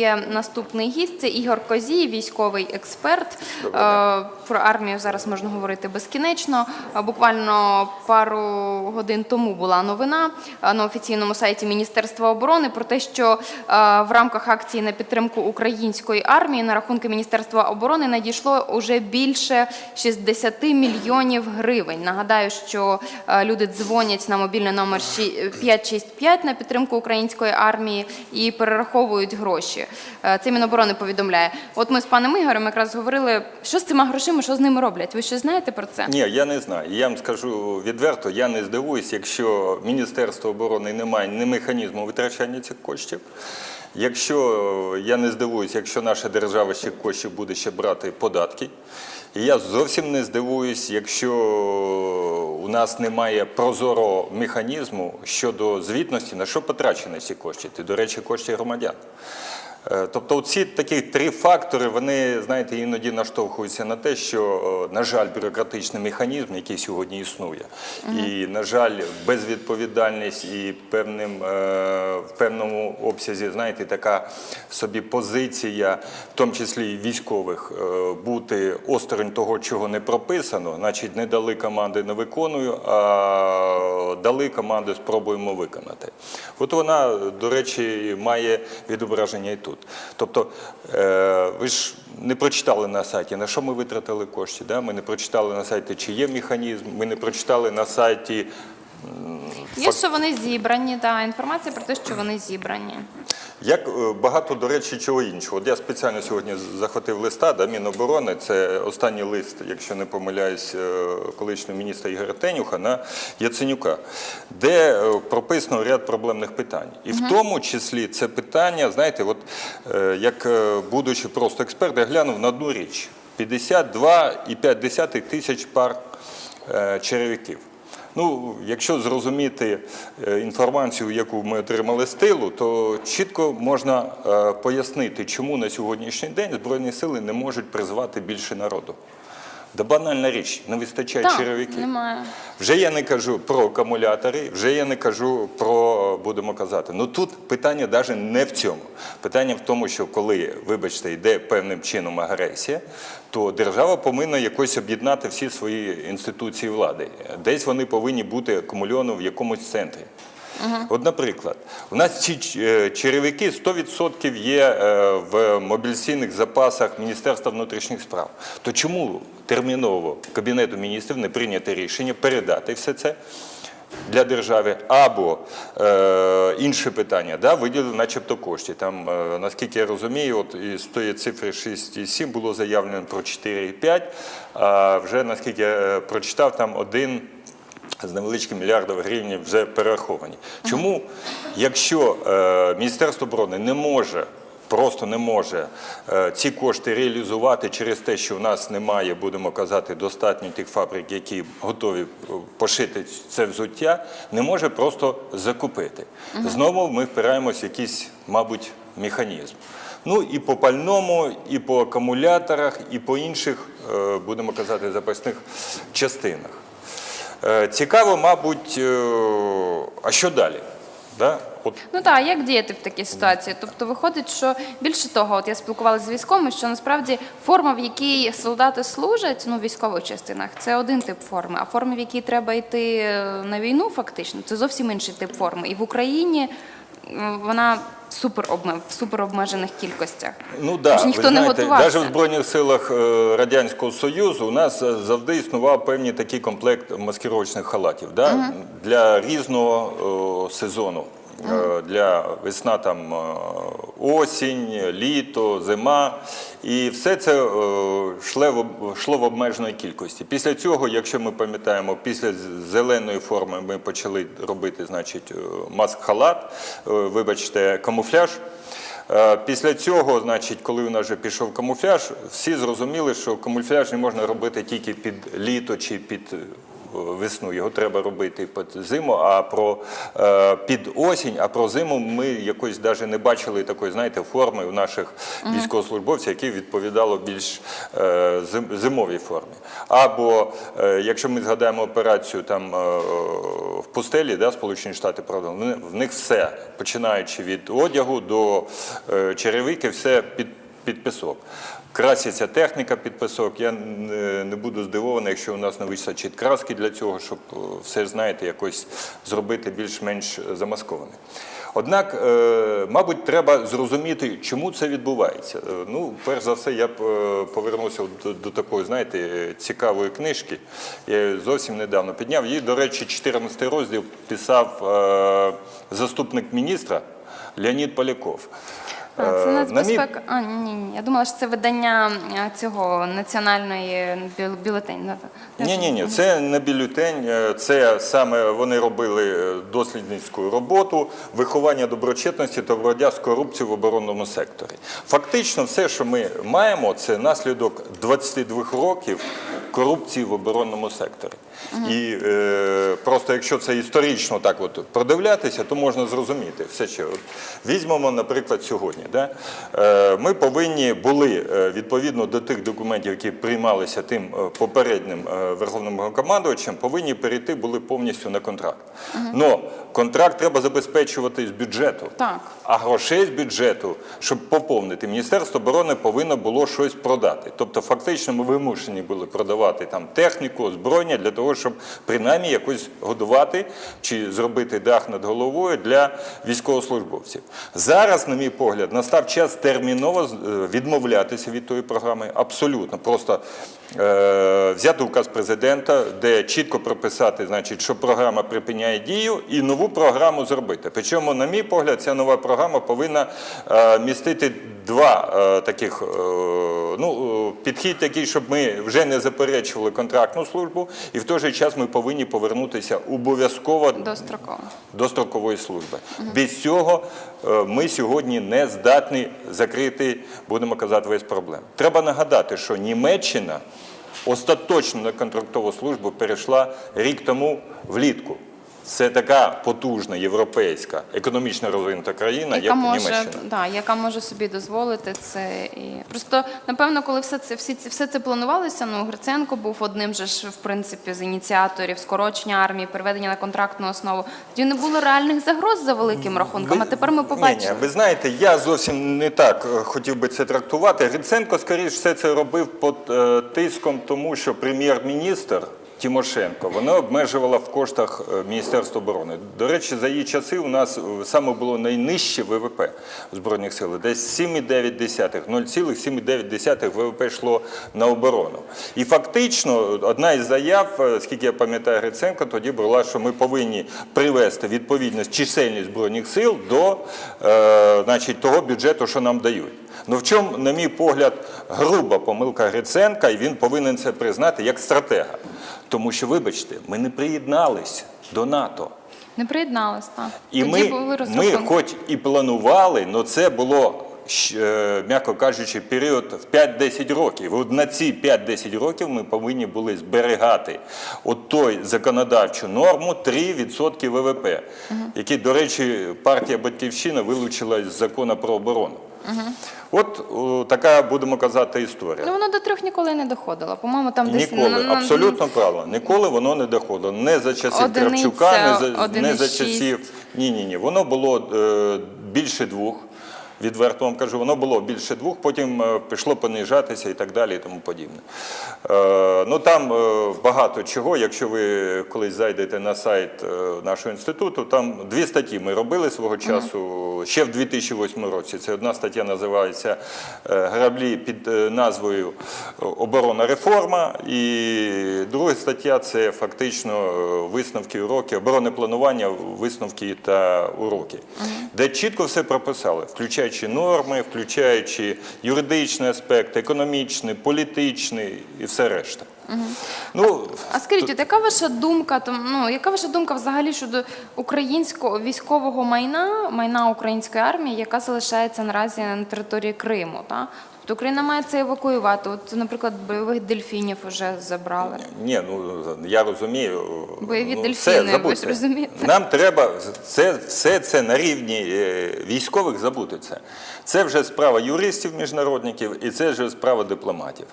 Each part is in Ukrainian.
Є наступний гість, це Ігор Козій, військовий експерт. Е, Про армію зараз можна говорити безкінечно. Е, Буквально пару годин тому була новина е, на офіційному сайті Міністерства оборони про те, що в рамках акції на підтримку української армії на рахунки Міністерства оборони надійшло уже більше 60 мільйонів гривень. Нагадаю, що люди дзвонять на мобільний номер щі- 565 на підтримку української армії і перераховують гроші. Е, Це Міноборони повідомляє. От ми з паном Ігорем якраз говорили, що з цими грошима, що з ними роблять. Ви щось знаєте про це? Ні, я не знаю. Я вам скажу відверто, я не здивуюсь, якщо Міністерство оборони не має ні механізму витрачання цих коштів. Якщо я не здивуюсь, якщо наша держава ще коштів буде ще брати податки. І я зовсім не здивуюсь, якщо у нас немає прозорого механізму щодо звітності, на що потрачені ці кошти. Ти, до речі, кошти громадян. Е, Тобто ці такі три фактори, вони, знаєте, іноді наштовхуються на те, що, е, на жаль, бюрократичний механізм, який сьогодні існує, і, на жаль, безвідповідальність і певним, е, в певному обсязі, знаєте, така собі позиція, в тому числі і військових, бути осторонь того, чого не прописано, значить, не дали команди, не виконую, а дали команди, спробуємо виконати. От вона, до речі, має відображення і тут. Тобто, е, ви ж не прочитали на сайті, на що ми витратили кошти. Да? Ми не прочитали на сайті, чи є механізм, ми не прочитали на сайті. Є, що вони зібрані, та інформація про те, що вони зібрані. Як е, багато, до речі, чого іншого. От я спеціально сьогодні захватив листа да, Міноборони. Це останній лист, якщо не помиляюсь, е, колишнього міністра Ігоря Тенюха на Яценюка, де е, прописано ряд проблемних питань. І в тому числі це питання, знаєте, от як будучи просто експерт, я глянув на одну річ: 52,5 тисяч пар черевиків. Ну, якщо зрозуміти е, інформацію, яку ми отримали з тилу, то чітко можна е, пояснити, чому на сьогоднішній день Збройні сили не можуть призвати більше народу. Да банальна річ, не вистачає Так, черевиків. немає. Вже я не кажу про акумулятори, вже я не кажу про, будемо казати. Ну тут питання навіть не в цьому. Питання в тому, що коли, вибачте, йде певним чином агресія, то держава повинна якось об'єднати всі свої інституції влади. Десь вони повинні бути акумульовані в якомусь центрі. От, наприклад, у нас ці е, черевики 100% є е, в мобілізаційних запасах Міністерства внутрішніх справ. То чому терміново Кабінету міністрів не прийняти рішення передати все це? Для держави або е, інше питання, да, виділили начебто кошти. Там, е, наскільки я розумію, от із тої цифри 6,7 було заявлено про 4,5, а вже наскільки я е, прочитав, там один з невеличким мільярдів гривень вже перераховані. Чому, якщо е, Міністерство оборони не може, просто не може е, ці кошти реалізувати через те, що в нас немає, будемо казати, достатньо тих фабрик, які готові е, пошити це взуття, не може просто закупити. Знову ми впираємось в якийсь, мабуть, механізм. Ну і по пальному, і по акумуляторах, і по інших, будемо казати, запасних частинах. Е, Цікаво, мабуть, е, а що далі? Ну так, як діяти в такій ситуації? Тобто виходить, що більше того, от я спілкувалася з військовими, що насправді форма, в якій солдати служать, ну в військових частинах, це один тип форми. А форма, в якій треба йти е, на війну, фактично, це зовсім інший тип форми. І в Україні вона супер обме- в супер обмежених кількостях. ну да, Тож ніхто ви не знаєте, готувався. навіть в Збройних силах е, Радянського Союзу у нас е, завжди існував певний такий комплект маскировочних халатів да? для різного о, сезону. Е, Для весна там осінь, літо, зима. І все це е, шле в об- йшло в обмеженої кількості. Після цього, якщо ми пам'ятаємо, після зеленої форми ми почали робити значить, е, маск-халат, е, вибачте, камуфляж. Е, Після цього, коли у нас вже пішов камуфляж, всі зрозуміли, що камуфляж не можна робити тільки під літо чи під е, весну. Його треба робити під зиму, а про е, під осінь, а про зиму ми якось навіть не бачили такої, знаєте, форми у наших військовослужбовців, які відповідало більш е, зимовій формі. Або е, якщо ми згадаємо операцію там в в пустелі, да, Сполучені Штати. Вони- В них все, починаючи від одягу до черевики, все під, під пісок. Краситься техніка під пісок. Я не, буду здивований, якщо у нас не вистачить краски для цього, щоб е, все знаєте, якось зробити більш-менш замасковане. Однак, е, мабуть, треба зрозуміти, чому це відбувається. Е, Ну, перш за все, я б повернувся до, такої, знаєте, цікавої книжки. Я зовсім недавно підняв. Її, до речі, 14 розділ писав заступник міністра Леонід Поляков. А, це Е, нацбезпека. А, ні, ні. Я думала, що це видання цього національної бю- бюлетень. Ні, ні, ні, це не бюлетень, е, це саме вони робили е, дослідницьку роботу, виховання доброчесності та боротьба з корупцією в оборонному секторі. Фактично, все, що ми маємо, це наслідок 22 років корупції в оборонному секторі. І е, просто якщо це історично так от продивлятися, то можна зрозуміти все ще. От, візьмемо, наприклад, сьогодні. Да? Е, ми повинні були е, відповідно до тих документів, які приймалися тим е, попереднім е, верховним командувачем, повинні перейти були повністю на контракт. Но контракт треба забезпечувати з бюджету. Так. А грошей з бюджету, щоб поповнити, Міністерство оборони повинно було щось продати. Тобто, фактично, ми вимушені були продавати там техніку, озброєння для того, щоб принаймні якось годувати чи зробити дах над головою для військовослужбовців. Зараз, на мій погляд, настав час терміново е, відмовлятися від тої програми. Абсолютно просто е, взяти указ президента, де чітко прописати, значить, що програма припиняє дію, і нову програму зробити. Причому, на мій погляд, ця нова програма повинна е, містити два е, таких е, ну, підхід такий, щоб ми вже не заперечували контрактну службу, і в той же час ми повинні повернутися обов'язково до строкової служби. Без цього е, ми сьогодні не здатні закрити, будемо казати, весь проблем. Треба нагадати, що Німеччина остаточно на контрактову службу перейшла рік тому влітку. Це така потужна європейська економічно розвинута країна, яка як може, Німеччина. да, яка може собі дозволити це. І просто напевно, коли все це всі все це планувалося, ну Гриценко був одним же ж в принципі з ініціаторів скорочення армії, переведення на контрактну основу. Тоді не було реальних загроз за великим рахунком. А тепер ми ні, ви знаєте, я зовсім не так е, хотів би це трактувати. Гриценко, скоріш, все це робив під е, тиском, тому що прем'єр-міністр. Тимошенко, вона обмежувала в коштах е, Міністерства оборони. До речі, за її часи у нас е, саме було найнижче ВВП Збройних сил. Десь 7,9, 0,7,9 ВВП йшло на оборону. І фактично одна із заяв, е, скільки я пам'ятаю Гриценко, тоді була, що ми повинні привести відповідність чисельність збройних сил до е, значить, того бюджету, що нам дають. Ну в чому, на мій погляд, груба помилка Гриценка, і він повинен це признати як стратега. Тому що, вибачте, ми не приєднались до НАТО. Не приєдналися, так. І Тоді ми, ми хоч і планували, але це було, е, м'яко кажучи, період в 5-10 років. От на ці 5-10 років ми повинні були зберігати от той законодавчу норму 3% ВВП, який, до речі, партія Батьківщина вилучила з закону про оборону. От о, така, будемо казати, історія. Ну воно до трьох ніколи не доходило. По-моєму, там десь Ніколи, на- на- абсолютно правильно. Ніколи воно не доходило. Не за часів Одиниця, Кравчука, не за, не за часів. Ні, ні, ні. Воно було е, більше двох. Відверто вам кажу, воно було більше двох, потім е, пішло понижатися і так далі, і тому подібне. Е, ну там е, багато чого. Якщо ви колись зайдете на сайт нашого інституту, там дві статті ми робили свого часу ще в 2008 році. Це одна стаття називається Граблі під назвою Оборона реформа. І друга стаття це фактично висновки уроки, оборонне планування, висновки та уроки, де чітко все прописали, включаючи норми, включаючи юридичний аспект, економічний, політичний і все решта. Ну, А скажіть, от яка ваша думка там, ну яка ваша думка взагалі щодо українського військового майна, майна української армії, яка залишається наразі на території Криму? Та? То Україна має це евакуювати. От, наприклад, бойових дельфінів вже забрали. Ні, ну я розумію. Бойові ну, дельфіни, все, ви ж розумієте? Нам треба це, все це на рівні е, військових забути це. Це вже справа юристів, міжнародників, і це вже справа дипломатів.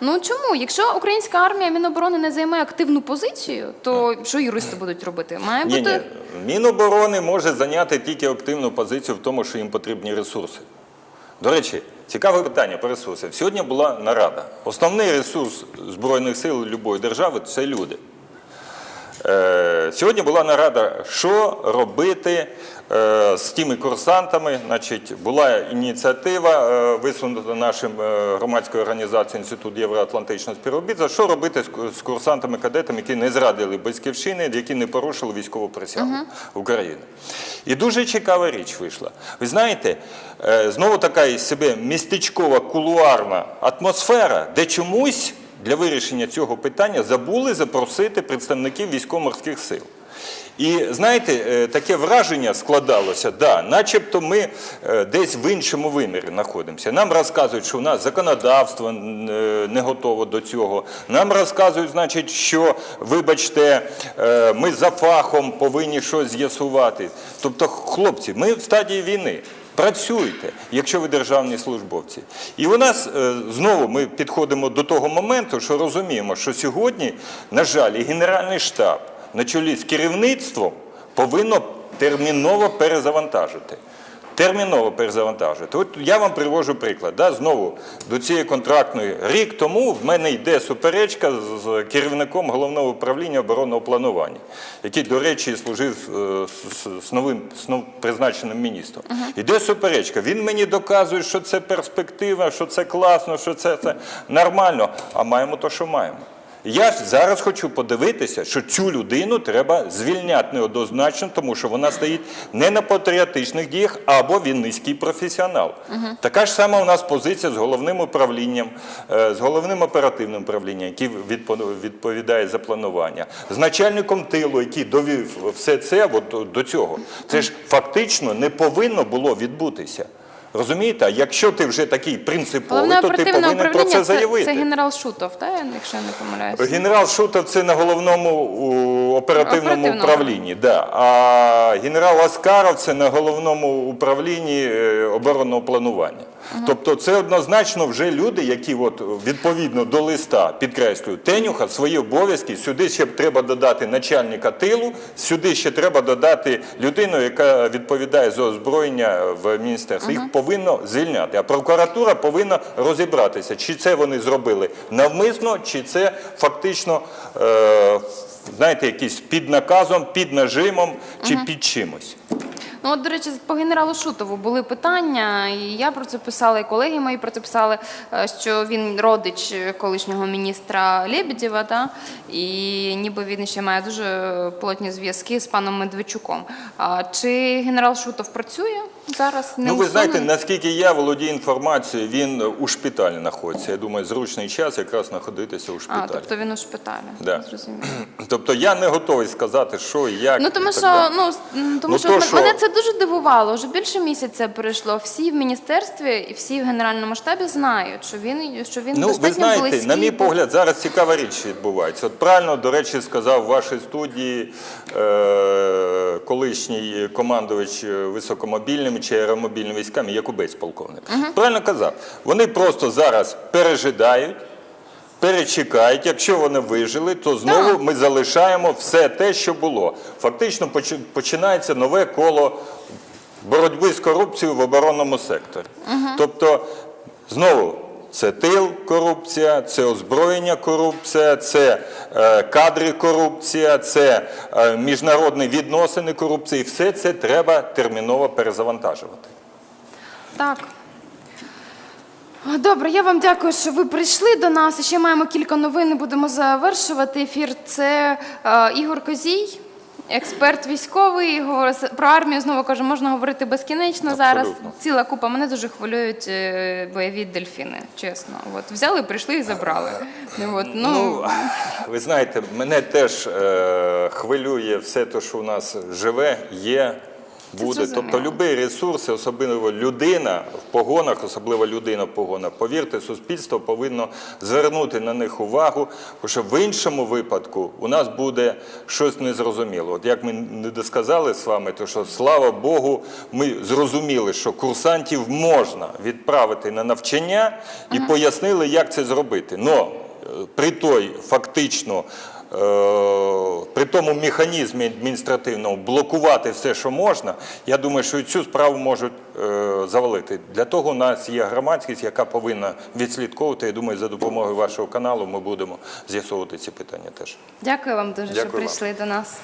Ну чому? Якщо українська армія Міноборони не займає активну позицію, то що юристи будуть робити? Має Ні, бути ні. Міноборони може зайняти тільки активну позицію в тому, що їм потрібні ресурси. До речі, цікаве питання по ресурсам. Сьогодні була нарада. Основний ресурс Збройних сил будь-якої держави це люди. Е, Сьогодні була нарада, що робити е, з тими курсантами. Значить, була ініціатива е, висунута нашим громадською організацією Інститут Євроатлантичного співробітництва, що робити з курсантами-кадетами, які не зрадили батьківщини, які не порушили військову присягу України. І дуже цікава річ вийшла. Ви знаєте, знову така із себе містечкова кулуарна атмосфера, де чомусь для вирішення цього питання забули запросити представників військово-морських сил. І знаєте, е, таке враження складалося, да, начебто ми е, десь в іншому вимірі знаходимося. Нам розказують, що у нас законодавство е, не готово до цього. Нам розказують, значить, що, вибачте, ми за фахом повинні щось з'ясувати. Тобто, хлопці, ми в стадії війни. Працюйте, якщо ви державні службовці. І у нас е, знову ми підходимо до того моменту, що розуміємо, що сьогодні, на жаль, і Генеральний штаб на чолі з керівництвом повинно терміново перезавантажити. Терміново перезавантажити. От я вам привожу приклад. Да, знову до цієї контрактної рік тому в мене йде суперечка з- керівником головного управління оборонного планування, який, до речі, служив е, з, новим з нов- призначеним міністром. Іде суперечка. Він мені доказує, що це перспектива, що це класно, що це, це нормально. А маємо то, що маємо. Я ж зараз хочу подивитися, що цю людину треба звільняти неоднозначно, тому що вона стоїть не на патріотичних діях, або він низький професіонал. Така ж сама у нас позиція з головним управлінням, е, з головним оперативним управлінням, який відповідає за планування, з начальником тилу, який довів все це от, до цього. Це ж фактично не повинно було відбутися. Розумієте? Якщо ти вже такий принциповий, головне то ти повинен про це заявити. це генерал Шутов, та якщо я не помиляюся. Генерал Шутов це на головному у, оперативному Оперативному. управлінні, да. а генерал Аскаров це на головному управлінні е, оборонного планування. Тобто це однозначно вже люди, які от, відповідно до листа, підкреслюю, Тенюха свої обов'язки, сюди ще треба додати начальника тилу, сюди ще треба додати людину, яка відповідає за озброєння в міністерстві. Їх повинно звільняти. А прокуратура повинна розібратися, чи це вони зробили навмисно, чи це фактично, е, знаєте, якісь під наказом, під нажимом чи під чимось. Ну, от, до речі, по генералу Шутову були питання, і я про це писала, і колеги мої про це писали, е, що він родич колишнього міністра Лебедєва, та, і ніби він ще має дуже плотні зв'язки з паном Медведчуком. А чи генерал Шутов працює зараз? Не Ну, ви знаєте, наскільки я володію інформацією, він у шпиталі знаходиться. Я думаю, зручний час якраз знаходитися у шпиталі. А, тобто він у шпиталі. Да. Зрозуміло. Тобто я не готовий сказати, що і як. Ну тому і так що далі. ну тому Ну, що то що? мене це дуже дивувало. Вже більше місяця пройшло. Всі в міністерстві і всі в генеральному штабі знають, що він що він Ну, ви знаєте, близький. на мій погляд, зараз цікава річ відбувається. От правильно, до речі, сказав в вашій студії е, колишній командувач е, високомобільними чи аеромобільними військами Якубець полковник. Правильно казав. Вони просто зараз пережидають. Перечекають, якщо вони вижили, то знову Так. ми залишаємо все те, що було. Фактично починається нове коло боротьби з корупцією в оборонному секторі. Тобто, знову, це тил корупція, це озброєння корупція, це е, кадри корупція, це е, міжнародні відносини корупції. Все це треба терміново перезавантажувати. Так. Добре, я вам дякую, що ви прийшли до нас. Ще маємо кілька новин. і Будемо завершувати ефір. Це е, Ігор Козій, експерт військовий. Говорить про армію знову кажу, можна говорити безкінечно зараз. Абсолютно. Ціла купа. Мене дуже хвилюють е, бойові дельфіни. Чесно, от взяли, прийшли і забрали. От, ну, Ну, ви знаєте, мене теж е, хвилює все те, що у нас живе, є Буде. Тобто будь-який ресурс, особливо людина в погонах, особливо людина в погонах, повірте, суспільство повинно звернути на них увагу, тому що в іншому випадку у нас буде щось незрозуміло. От як ми не досказали з вами, то що слава Богу, ми зрозуміли, що курсантів можна відправити на навчання і пояснили, як це зробити. Но е, при той фактично. Е, При тому механізмі адміністративному блокувати все, що можна, я думаю, що і цю справу можуть е, завалити. Для того у нас є громадськість, яка повинна відслідковувати. Я думаю, за допомогою вашого каналу ми будемо з'ясовувати ці питання теж. Дякую вам дуже, що вам. прийшли до нас.